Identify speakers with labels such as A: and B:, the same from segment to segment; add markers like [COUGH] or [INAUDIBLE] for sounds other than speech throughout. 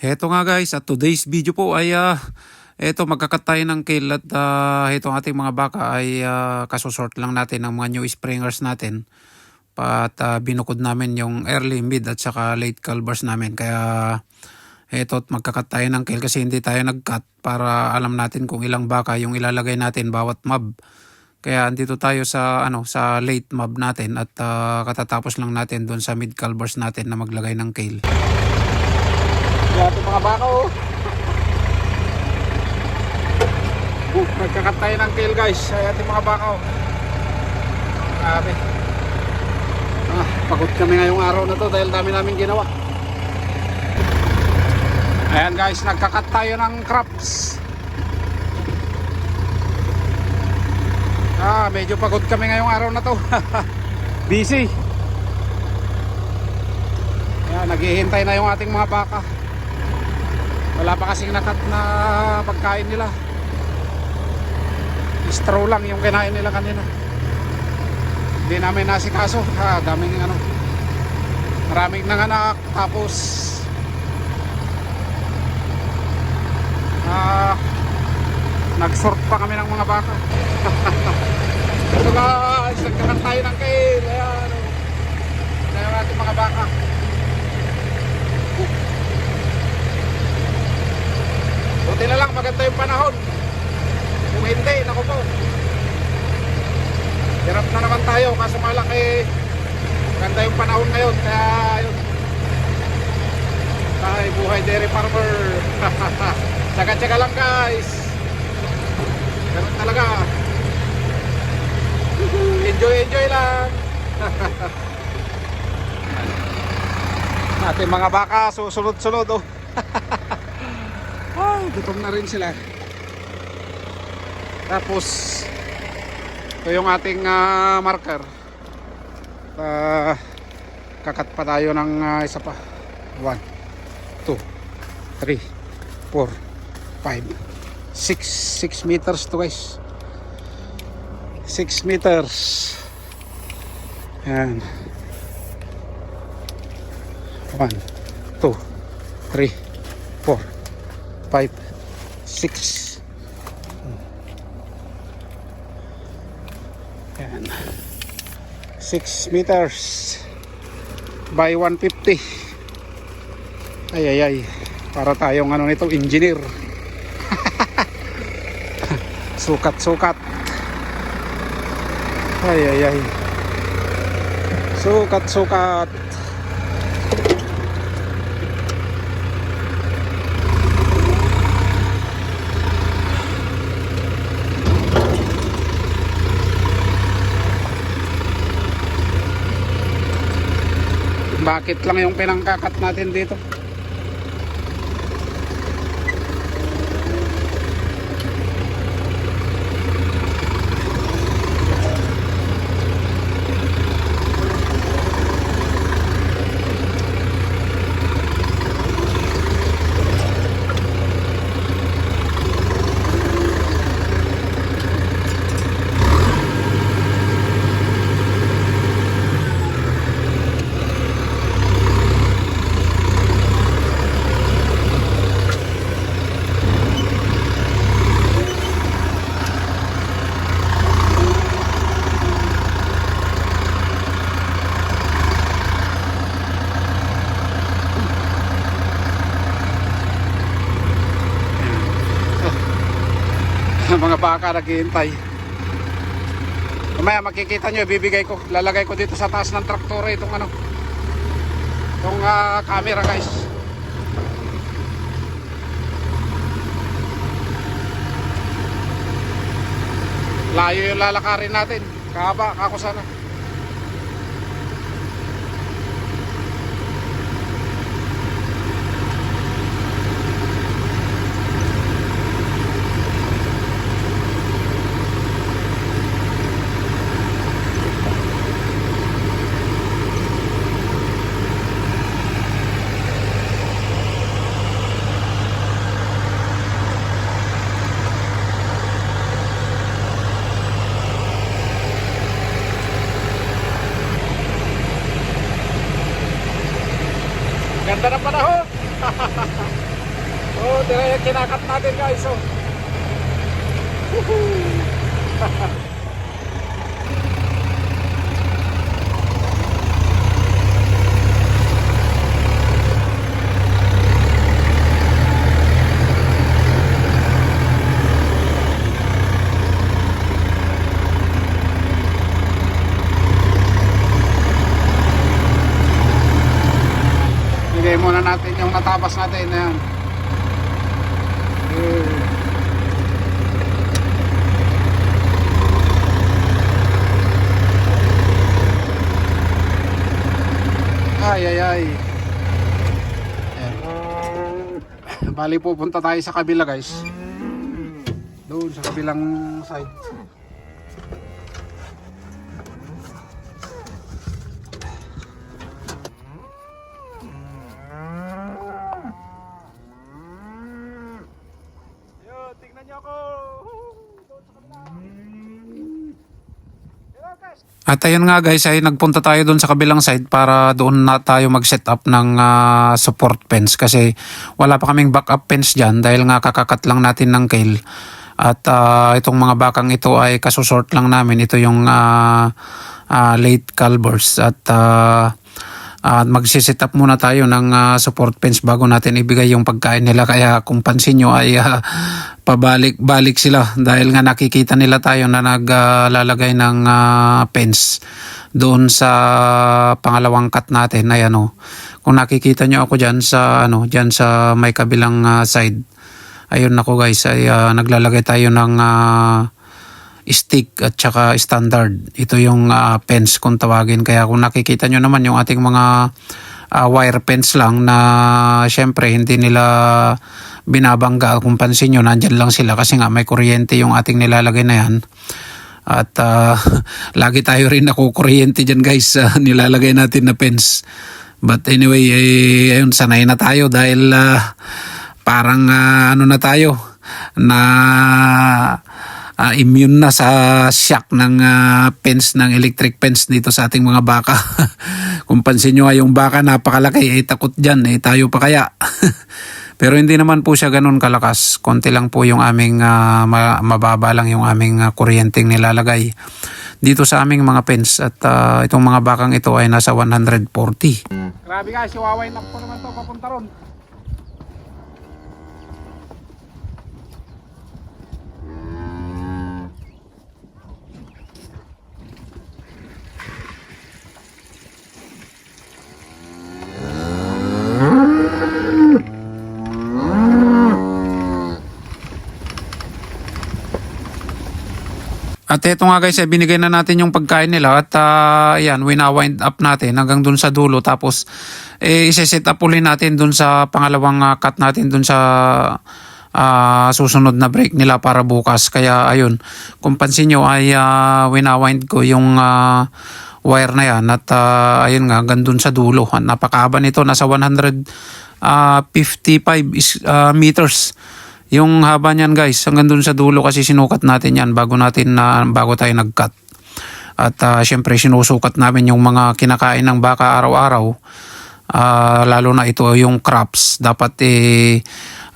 A: Heto nga guys, at today's video po ay uh, eto magkakat tayo ng kill at uh, itong ating mga baka ay uh, kasusort lang natin ng mga new springers natin. At uh, binukod namin yung early, mid at saka late calvers namin. Kaya eto at magkakat tayo ng kill kasi hindi tayo nagcut para alam natin kung ilang baka yung ilalagay natin bawat mob. Kaya andito tayo sa ano sa late mob natin at uh, katatapos lang natin doon sa mid calvers natin na maglagay ng kale.
B: Ito mga baka oh. Uh, nagkakat tayo ng kale guys. Kaya ito mga baka oh. Grabe. Ah, pagod kami ngayong araw na to dahil dami namin ginawa. Ayan guys, nagkakat tayo ng crops. Ah, medyo pagod kami ngayong araw na to. [LAUGHS] Busy. Ayan, naghihintay na yung ating mga baka. Wala pa kasing nakat na pagkain nila. Straw lang yung kinain nila kanina. Hindi namin nasikaso. Ha, daming ano. Maraming nanganak. Tapos ah, nag-sort pa kami ng mga baka. [LAUGHS] Ito guys, nagkakan tayo ng kail. Ayan. oh. Ayan yung ating mga baka. Buti na lang maganda yung panahon. Kung hindi, naku po. Hirap na naman tayo kaso malaki maganda yung panahon ngayon kaya yun. Ay, buhay dairy farmer. [LAUGHS] Tsaga-tsaga lang guys. Ganun talaga. Enjoy, enjoy lang. [LAUGHS] Ating mga baka susunod-sunod oh. [LAUGHS] Gutom na rin sila. Tapos, ito yung ating ah, marker. Ah, kakat pa tayo ng ah, isa pa. 1, 2, 3, 4, 5, 6, 6 meters to guys. 6 meters. Yan. 1, 2, 3, 4, 5, 6. Yan. 6 meters by 150. Ay ay ay. Para tayong ano nito, engineer. [LAUGHS] Sukat-sukat. Ay ay ay. Sukat-sukat. Bakit lang yung pinangkakat natin dito? mga baka naghihintay. Mamaya makikita nyo, bibigay ko, lalagay ko dito sa taas ng traktora itong ano, itong ah, camera guys. Layo yung lalakarin natin. Kahaba, kako sana. Ganda ng panahon. [LAUGHS] oh, dire kinakat natin guys. Oh. [LAUGHS] natapos natin na. Eh. Ay, ay, ay. Ayan. Bali pupunta tayo sa kabila guys. Doon sa kabilang side. Yo, tingnan niyo ako. Doon sa kabila. Hello guys.
A: At ayun nga guys, ay nagpunta tayo doon sa kabilang side para doon na tayo mag-set up ng ah, support fence kasi wala pa kaming backup fence dyan dahil nga kakakat lang natin ng kale. At ah, itong mga bakang ito ay kasusort lang namin. Ito yung ah, ah, late calvers at ah, at magsiset up muna tayo ng ah, support fence bago natin ibigay yung pagkain nila. Kaya kung pansin nyo ay ah, pabalik-balik sila. Dahil nga nakikita nila tayo na naglalagay ng ah, fence doon sa pangalawang cut natin. Ayan o kung nakikita nyo ako dyan sa ano dyan sa may kabilang ah, side ayun ako guys ay ah, naglalagay tayo ng ah, stick at saka standard. Ito yung ah, fence kung tawagin. Kaya kung nakikita nyo naman yung ating mga ah, wire fence lang na syempre hindi nila binabangga. Kung pansin nyo, nandyan lang sila kasi nga may kuryente yung ating nilalagay na yan. At ah, [LAUGHS] lagi tayo rin nakukuryente dyan guys sa [LAUGHS] nilalagay natin na fence. But anyway, eh, ayun, sanay na tayo dahil ah, parang ah, ano na tayo na ah, immune na sa shock ng ah, fence ng electric fence dito sa ating mga baka. [LAUGHS] Kung pansin nyo nga yung baka napakalaki, eh takot dyan, eh tayo pa kaya. [LAUGHS] Pero hindi naman po siya ganun kalakas. Konti lang po yung aming ma- mababa lang yung aming ah, kuryenteng nilalagay dito sa aming mga fence at ah, itong mga bakang ito ay nasa 140.
B: Grabe guys, iwawind up ko naman to papunta ron.
A: At ito nga guys, eh, binigay na natin yung pagkain nila at uh, yan, wina-wind up natin hanggang dun sa dulo. Tapos, eh, isi-set up ulit natin dun sa pangalawang ah, cut natin dun sa ah, susunod na break nila para bukas. Kaya ayun, kung pansin nyo ay uh, wina-wind ko yung ah, wire na yan at ah, ayun nga, hanggang dun sa dulo. Napakahaba nito, nasa 155 is, ah, meters yung haba niyan guys, hanggang dun sa dulo kasi sinukat natin yan bago natin na bago tayo nag-cut. At ah, syempre sinusukat namin yung mga kinakain ng baka araw-araw. Ah, lalo na ito yung crops. Dapat eh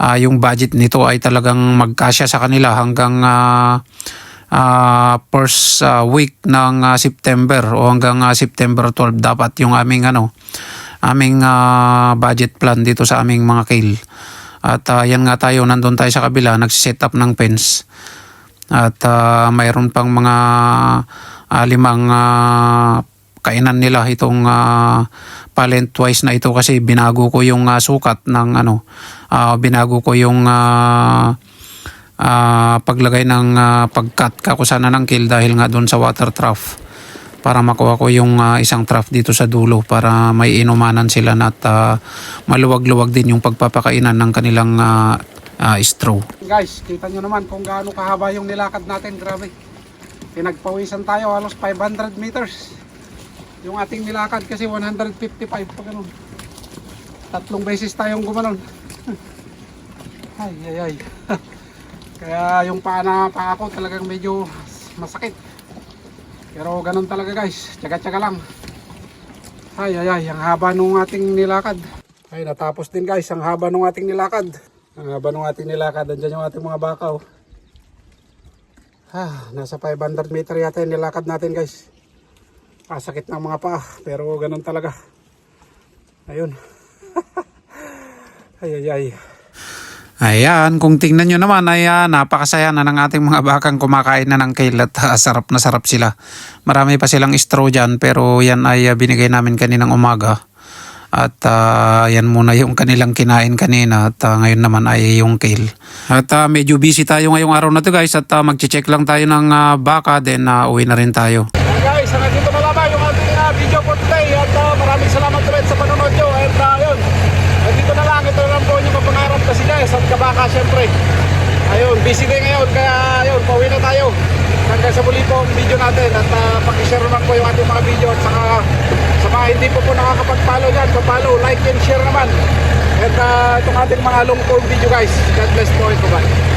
A: ah, yung budget nito ay talagang magkasya sa kanila hanggang ah, ah, first ah, week ng ah, September o hanggang ah, September 12 dapat yung aming ano aming ah, budget plan dito sa aming mga kale. At ah, yan nga tayo, nandun tayo sa kabila, nagsiset up ng fence. At ah, mayroon pang mga ah, limang ah, kainan nila itong uh, palent twice na ito kasi binago ko yung ah, sukat ng ano, ah, binago ko yung ah, ah, paglagay ng uh, pagkat kakusana ng kill dahil nga doon sa water trough para makuha ko yung ah, isang trough dito sa dulo para may inumanan sila at ah, maluwag-luwag din yung pagpapakainan ng kanilang ah, ah, straw.
B: Guys, kita nyo naman kung gaano kahaba yung nilakad natin. Grabe. Pinagpawisan tayo halos 500 meters. Yung ating nilakad kasi 155 pa ganun. Tatlong beses tayong gumanon. [LAUGHS] ay, ay, ay. [LAUGHS] Kaya yung paa na paa ko talagang medyo masakit. Pero ganun talaga guys. Tsaga-tsaga lang. Ay, ay, ay. Ang haba nung ating nilakad. Ay, natapos din guys. Ang haba nung ating nilakad. Ang haba ng ating nilakad. Andyan yung ating mga baka oh. Ah, nasa 500 meter yata yung nilakad natin guys. Ah, sakit ng mga paa. Pero ganun talaga. Ayun. [LAUGHS] ay ay ay.
A: Ayan, kung tingnan nyo naman ay napakasaya na ng ating mga bakang kumakain na ng kale at ah, sarap na sarap sila. Marami pa silang straw dyan pero yan ay ah, binigay namin kaninang umaga. At ah, yan muna yung kanilang kinain kanina at ah, ngayon naman ay yung kale. At ah, medyo busy tayo ngayong araw na to guys at uh, mag-check lang tayo ng ah, baka then ah, uwi na rin tayo.
B: Ayan guys, hanggang dito na lamang yung ating uh, video for today at uh, maraming salamat ulit sa panonood nyo at uh, yun, nandito na lang, ito na lang po yung mapangarap kasi kabaka syempre. Ayun, busy din ngayon kaya ayun, pauwi na tayo. Hanggang sa muli po ang video natin at uh, pakishare naman po yung ating mga video at saka sa mga hindi po po nakakapag-follow dyan, pa-follow, like and share naman. At uh, itong ating mga long form video guys. God bless po. And bye